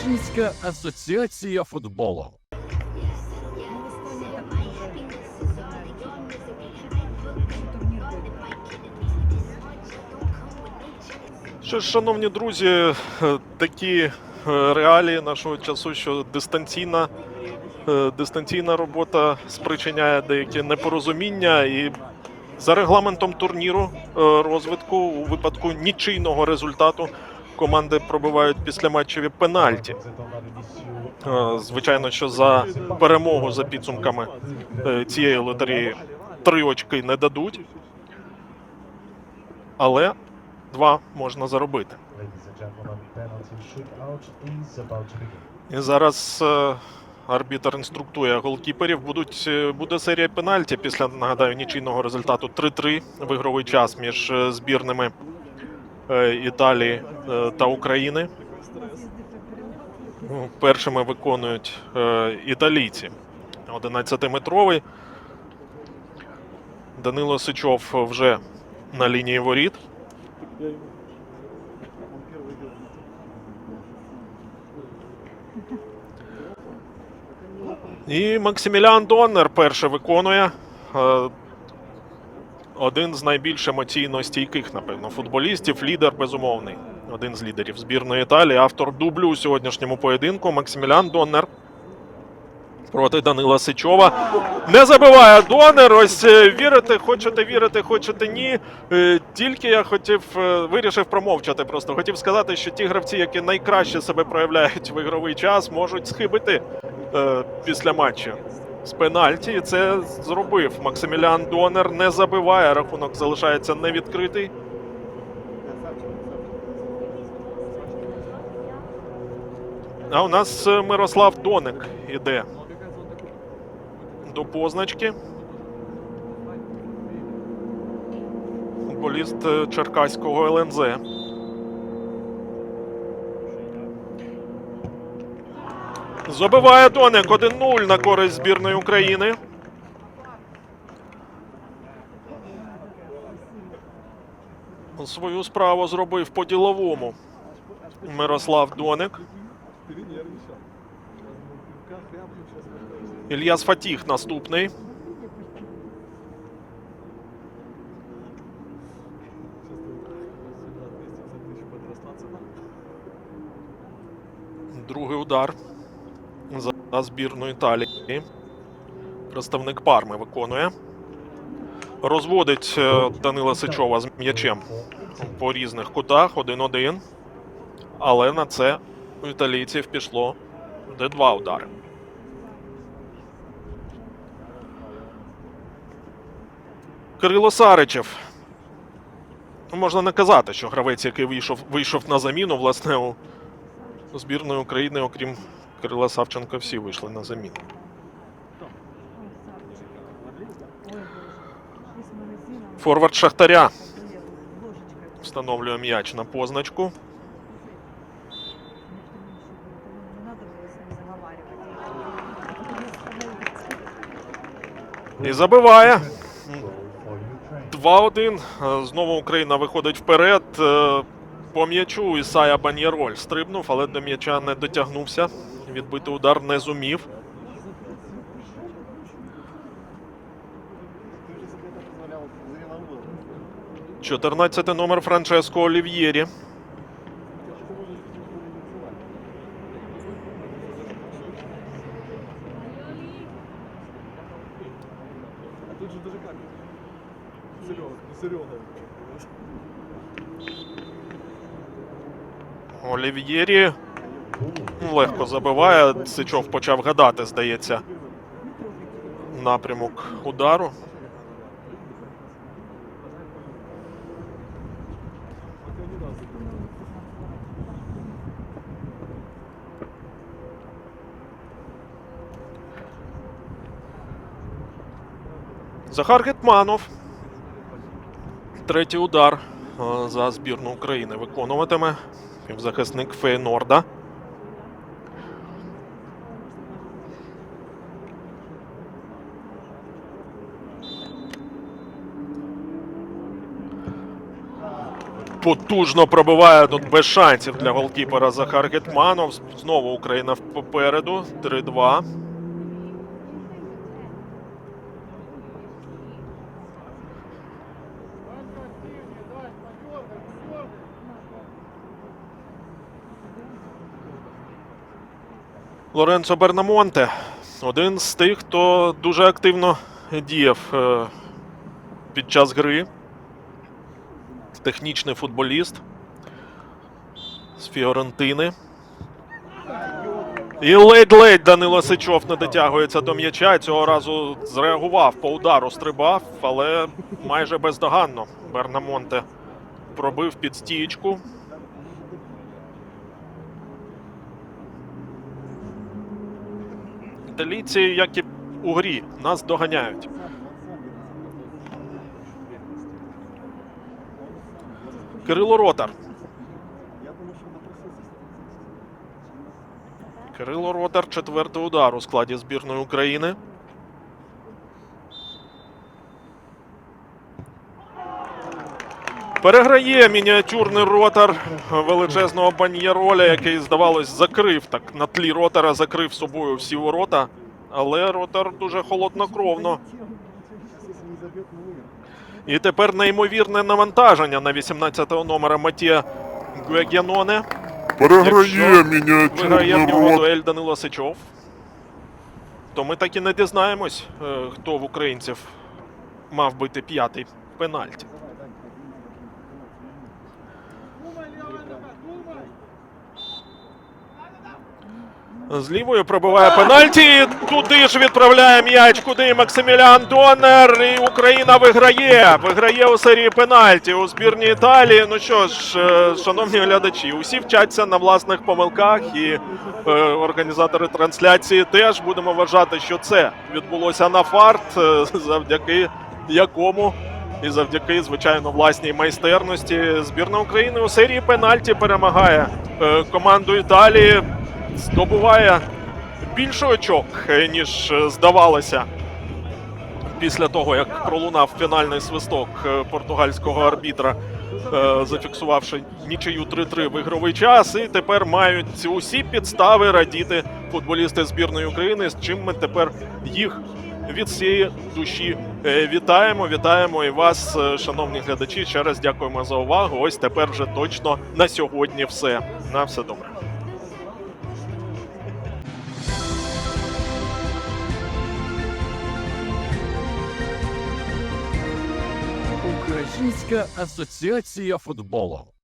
Учнівська асоціація футболу. Що ж, шановні друзі, е, такі е, реалії нашого часу, що дистанційна, е, дистанційна робота спричиняє деякі непорозуміння і за регламентом турніру розвитку у випадку нічийного результату команди пробивають післяматчеві пенальті. Е, Звичайно, що за перемогу за підсумками е, цієї лотереї три очки не дадуть. Але два можна заробити. І зараз е, арбітр інструктує голкіперів. Будуть, буде серія пенальті після, нагадаю, нічийного результату 3-3 вигровий час між збірними Італії е, та України. Ну, Першими виконують е, італійці. 11-метровий. Данило Сичов вже на лінії воріт. І Максимілян Доннер перше виконує. Один з найбільш емоційно стійких, напевно, футболістів, лідер безумовний. Один з лідерів збірної Італії, автор дублю у сьогоднішньому поєдинку. Максимілян Доннер проти Данила Сичова. Не забиває Донер. Ось е, вірите, хочете вірити, хочете ні. Е, Тільки я хотів е, вирішив промовчати. Просто хотів сказати, що ті гравці, які найкраще себе проявляють в ігровий час, можуть схибити е, після матчу з пенальті. І це зробив Максимілян Донер. Не забиває. Рахунок залишається невідкритий. А у нас е, Мирослав Доник іде до позначки. Футболіст е, Черкаського ЛНЗ. Забиває Доник 1-0 на користь збірної України. Свою справу зробив по-діловому Мирослав Доник. Ільяс Фатіх наступний. Другий удар за збірну Італії. Представник Парми виконує. Розводить е, Данила Сичова з м'ячем по різних кутах. 1-1. Але на це у італійців пішло де два удари. Кирило Саричев. Ну, Можна не казати, що гравець, який вийшов, вийшов на заміну, власне, у збірної України, окрім Кирила Савченка, всі вийшли на заміну. Форвард Шахтаря встановлює м'яч на позначку. І забиває. Goal for Ukraine. 2-1. Е, Знову Україна виходить вперед. Е, По м'ячу Ісая Банєроль стрибнув, але до м'яча не дотягнувся. Відбити удар не зумів. Чотирнадцятий номер Франческо Олів'єрі. Олів'єрі легко забиває. Сичов почав гадати, здається, напрямок удару. Захар Гетманов. Третій удар е, за збірну України виконуватиме півзахисник Фейнорда. Потужно пробиває тут без шансів для голкіпера Захар Гетманов. Знову Україна попереду. 3-2. Лоренцо Бернамонте один з тих, хто дуже активно діяв е, під час гри. Технічний футболіст з Фіорентини. І ледь-ледь Данило Сичов не дотягується до м'яча. Цього разу зреагував по удару, стрибав, але майже бездоганно. Бернамонте пробив під стієчку. Італійці, як і у грі, нас доганяють. Кирило Ротар. Кирило Ротар, четвертий удар у складі збірної України. Переграє мініатюрний ротар величезного баньєроля, який, здавалось, закрив так на тлі ротара, закрив собою всі ворота. Але ротар дуже холоднокровно. І тепер неймовірне навантаження на 18-го номера Матія Гуегяноне. Переграє мініатюрний рот. дуель Данило Сичов. То ми так і не дізнаємось, е, хто в українців мав бити п'ятий пенальті. З лівою пробиває пенальті. Туди ж відправляє м'яч, куди Максимілян Донер. І Україна виграє. Виграє у серії пенальті у збірній Італії. Ну що ж, е, шановні глядачі, усі вчаться на власних помилках, і е, організатори трансляції теж будемо вважати, що це відбулося на фарт, е, завдяки якому. І завдяки, звичайно, власній майстерності збірна України у серії пенальті перемагає е, команду Італії здобуває більше очок, е, ніж е, здавалося. Після того, як пролунав фінальний свисток е, португальського арбітра, зафіксувавши нічию 3-3 в ігровий час, і тепер мають усі підстави радіти футболісти збірної України, з чим ми тепер їх від всієї душі вітаємо. Вітаємо і вас, шановні глядачі. Ще раз дякуємо за увагу. Ось тепер вже точно на сьогодні все. На все добре. Українська асоціація футболу.